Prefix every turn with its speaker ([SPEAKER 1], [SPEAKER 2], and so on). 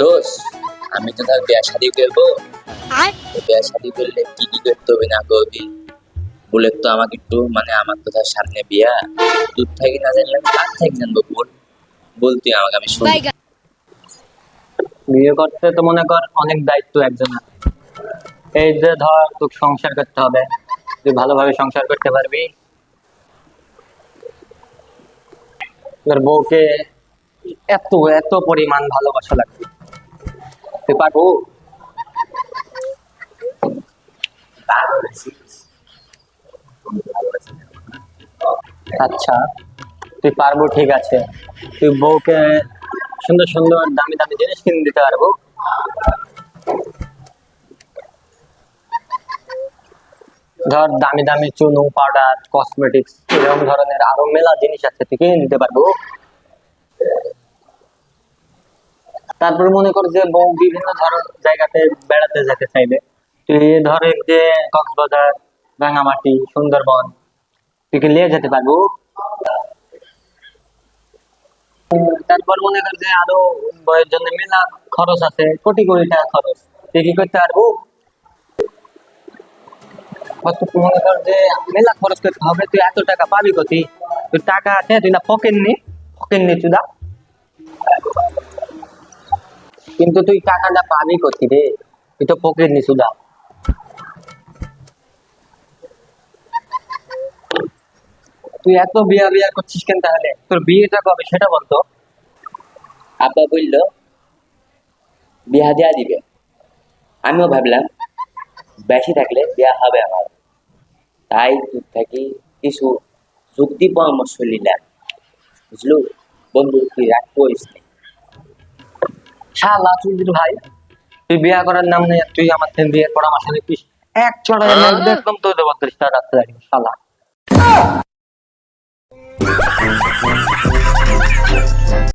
[SPEAKER 1] দোষ আমি তো ধর বিয়া শাদি করব। বিয়া শাদি করলে কি কি করতে হবে না করবি? বলে তো আমাকে একটু মানে আমার তো ধর সামনে বিয়া। দূর থেকে না জানলে কার থেকে জানব বল? বলতে আমাকে আমি শুনি।
[SPEAKER 2] বিয়ে করতে তো মনে কর অনেক দায়িত্ব একজন এই যে ধর তোকে সংসার করতে হবে। তুই ভালোভাবে সংসার করতে পারবি। তোর বউকে এত এত পরিমাণ ভালোবাসা লাগবে। পারব আচ্ছা তুই পারব, ঠিক আছে। তুই বউকে সুন্দর সুন্দর, দামি দামি জিনিস কিনে দিতে পারব। ধর, দামি দামি চুনু, পাউডার কসমেটিক্স এরকম ধরনের আরও মেলা জিনিস আছে, তুই কিনে দিতে পারব। তারপর মনে কর যে বউ বিভিন্ন ধর জায়গাতে বেড়াতে যেতে চাইবে তুই ধরে যে কক্সবাজার, রাঙামাটি, সুন্দরবন তুই কি নিয়ে যেতে পারব। তারপর মনে কর যে আরও বইয়ের জন্য মেলা খরচ আছে, কোটি কোটি টাকা খরচ। তুই কি করতে পারব? মনে কর যে মেলা খরচ করতে হবে, তুই এত টাকা পাবি কতি তুই টাকা আছে, তুই না পকেট নি পকেট নি চুদা। কিন্তু তুই টাকাটা পাবি কতি রে? তুই তো পকেট নি চুদা তুই এত বিয়া বিয়া করছিস কেন তাহলে? তোর বিয়েটা কবে, সেটা বলতো
[SPEAKER 1] আব্বা বলল, বিয়া দেয়া দিবে। আমিও ভাবলাম, বেশি থাকলে বিয়া হবে আমার। তাই তোর থাকি কিছু যুক্তি পরামর্শ নিলাম। বুঝলু? বন্ধু, তুই রাগ করিস।
[SPEAKER 2] শালা চুদির ভাই। তুই বিয়া করার নাম নেই তুই আমার থেকে পরামর্শ নিতিস? এক চড়াই একদম তোর রাখতে শালা।